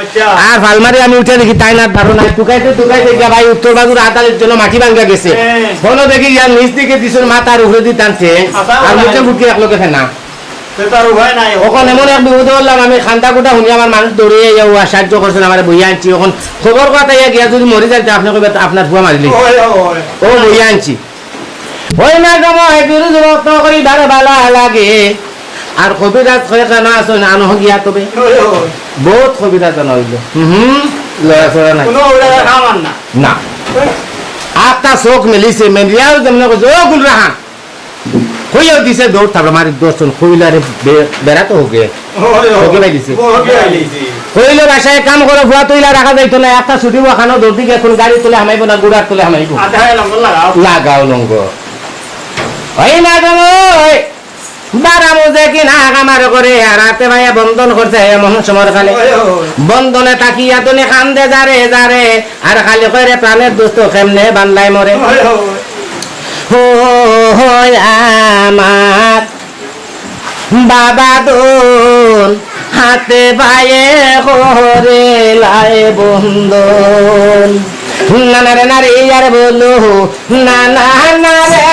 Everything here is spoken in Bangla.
আচ্ছা। আর ফালমারি আমি উঠে দেখি তাই না ধারো নাই টুকাইতে টুকাইতে গিয়া ভাই উত্তর বাগুর আদালের জন্য মাটি ভাঙ্গা গেছে। হ্যাঁ। বলো দেখি ইয়ার নিচ দিকে দিছুন মাথার উপরে দিয়ে টানছে। আচ্ছা, আর মুখে ভাই। মুখে এক লোকে ফেনা। তার ওখানে এমন এক বিপদ বললাম আমি খান্তা কুটা শুনি আমার মানুষ দৌড়ে সাহায্য করছেন আমার বইয়া আনছি। এখন খবর কথা ইয়া গিয়া যদি মরি যায় আপনি কবে আপনার ফুয়া মারিলি ও বইয়া আনছি। ওই না গম এগুলো যত্ন করি বারে ভালো লাগে। আর কবিরাজ হয়ে কেন আসো না আনো গিয়া তবে বহুত কবিরাজ জানা হইল। হুম লড়া চড়া নাই। না। আটটা চোখ মেলিছে মেলিয়াও যেমন কৈছে ও গুল রাহা কইয়াও দিছে দৌড় থাকবে মারি দর্শন কইলারে দিছে। ভাই দিছে কইলে বাসায় কাম করে ভুয়া তুইলা রাখা যাইতো না একটা ছুটি খানো দৌড় দিকে এখন গাড়ি তুলে হামাইব না গুড়ার তুলে হামাইব। লাগাও। লঙ্গ ওই না না কামার করে আর ভাইয়া বন্ধন করছে এমন সময় খালে ওই ওই বন্ধনে তাকিয়া তুমি কান্দে যারে যারে আর খালি কইরে প্রাণের দুস্থ কেমনে বানলাই মরে। আমার বাবা দোল হাতে পায়ে করে লাই বন্ধন। না না রে না রে ইয়ার বলো না না না রে। না